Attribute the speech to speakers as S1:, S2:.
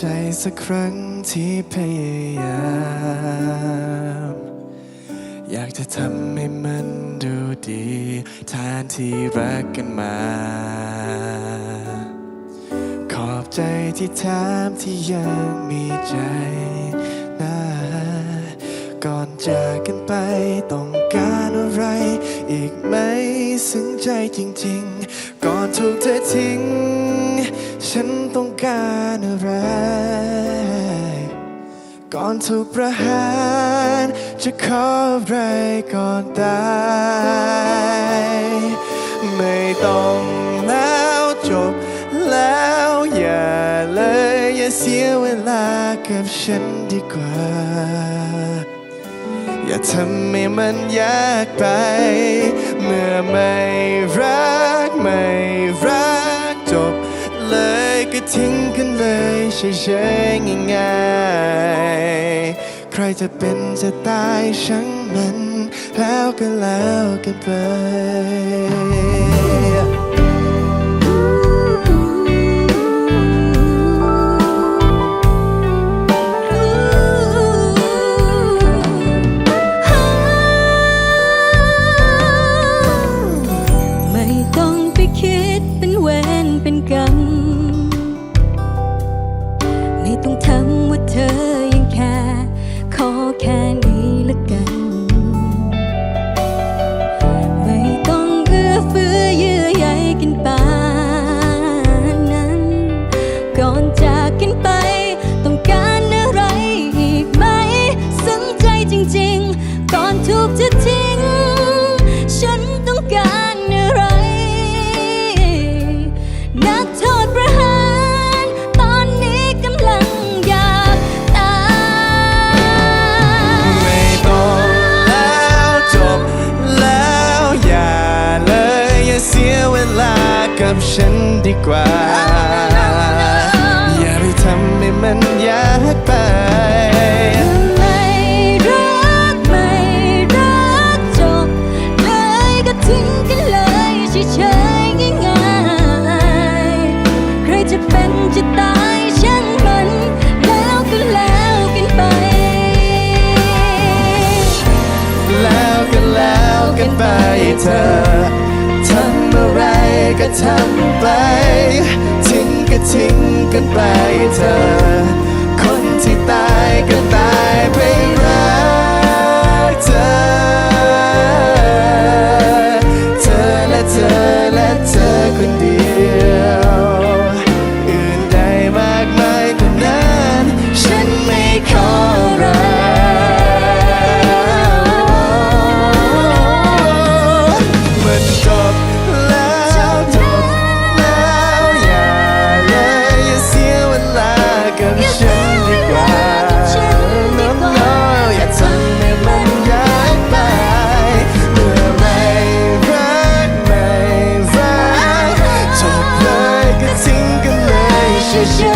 S1: ใจสักครั้งที่พยายาม อยากจะทำให้มันดูดีแทนที่รักกันมา ขอบใจที่ถามที่ยังมีใจ จากกันไปต้องการอะไร อีกไหมซึ้งใจจริงๆ ก่อนถูกเธอทิ้ง ฉันต้องการอะไร ก่อนถูกประหารจะขออะไรก่อนตายไม่ต้องแล้วจบแล้วอย่าเลย อย่าเสียเวลากับฉันดีกว่า อย่าทำให้มันยากไป เมื่อไม่รักไม่รักจบ เลยก็ทิ้งกันเลยเฉยๆง่ายๆใครจะเป็นจะตายช่างมัน แล้วก็แล้วกันไป
S2: กั
S1: บฉันดีกว่า อย่าไปทำให้มันยากไป
S2: ไม่รักไม่รักจบเลยก็ทิ้งกันเลยเฉยๆง่ายๆใครจะเป็นจะตายช่างมันแล้วก็แล้วกันไป
S1: แล้วก็แล้วกันไปเธอ ก็ทำไป ทิ้งก็ทิ้งกันไปเธอ คนที่ตายก็ตาย show.